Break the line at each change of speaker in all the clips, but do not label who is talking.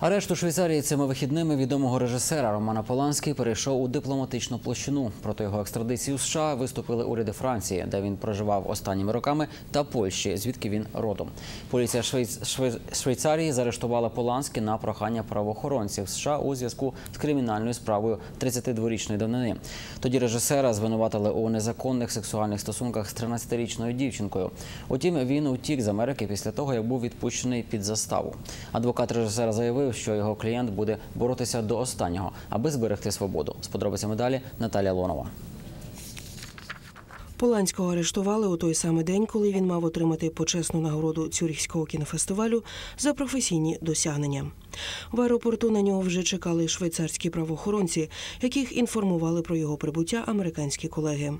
Арешт у Швейцарії цими вихідними відомого режисера Романа Поланський перейшов у дипломатичну площину. Проти його екстрадиції у США виступили уряди Франції, де він проживав останніми роками, та Польщі, звідки він родом. Поліція Швейц... Швей- Швейцарії заарештувала Поланський на прохання правоохоронців США у зв'язку з кримінальною справою 32-річної давнини. Тоді режисера звинуватили у незаконних сексуальних стосунках з 13-річною дівчинкою. Утім, він утік з Америки після того, як був відпущений під заставу. Адвокат режисера заявив, що його клієнт буде боротися до останнього, аби зберегти свободу. З подробицями далі Наталія Лонова.
Поланського арештували у той самий день, коли він мав отримати почесну нагороду Цюріхського кінофестивалю за професійні досягнення. В аеропорту на нього вже чекали швейцарські правоохоронці, яких інформували про його прибуття американські колеги.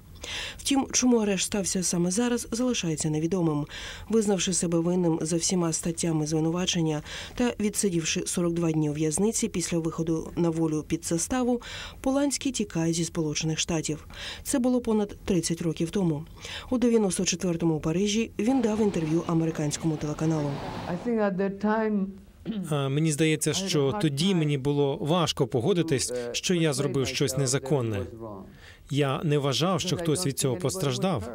Втім, чому арешт стався саме зараз, залишається невідомим. Визнавши себе винним за всіма статтями звинувачення та відсидівши 42 дні у в'язниці після виходу на волю під заставу, Поланський тікає зі Сполучених Штатів. Це було понад 30 років тому. У 94-му у Парижі він дав інтерв'ю американському телеканалу.
Мені здається, що тоді мені було важко погодитись, що я зробив щось незаконне. Я не вважав, що хтось від цього постраждав.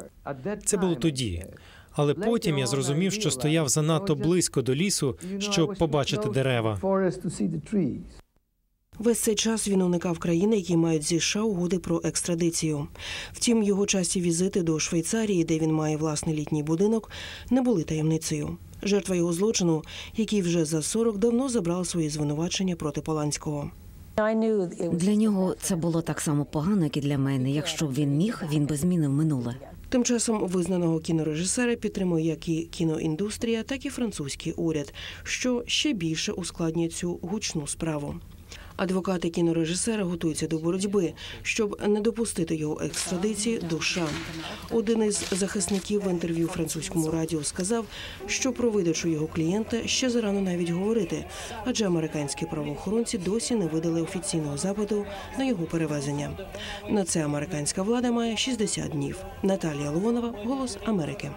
Це було тоді. Але потім я зрозумів, що стояв занадто близько до лісу, щоб побачити дерева.
Весь цей час він уникав країн, які мають зі США угоди про екстрадицію. Втім, його часті візити до Швейцарії, де він має власний літній будинок, не були таємницею. Жертва його злочину, який вже за 40 давно забрав свої звинувачення проти Поланського.
Для нього це було так само погано, як і для мене. Якщо б він міг, він би змінив минуле.
Тим часом визнаного кінорежисера підтримує як і кіноіндустрія, так і французький уряд, що ще більше ускладнює цю гучну справу. Адвокати кінорежисера готуються до боротьби, щоб не допустити його екстрадиції до США. Один із захисників в інтерв'ю французькому радіо сказав, що про видачу його клієнта ще зарано навіть говорити, адже американські правоохоронці досі не видали офіційного запиту на його перевезення. На це американська влада має 60 днів. Наталія Леонова, Голос Америки.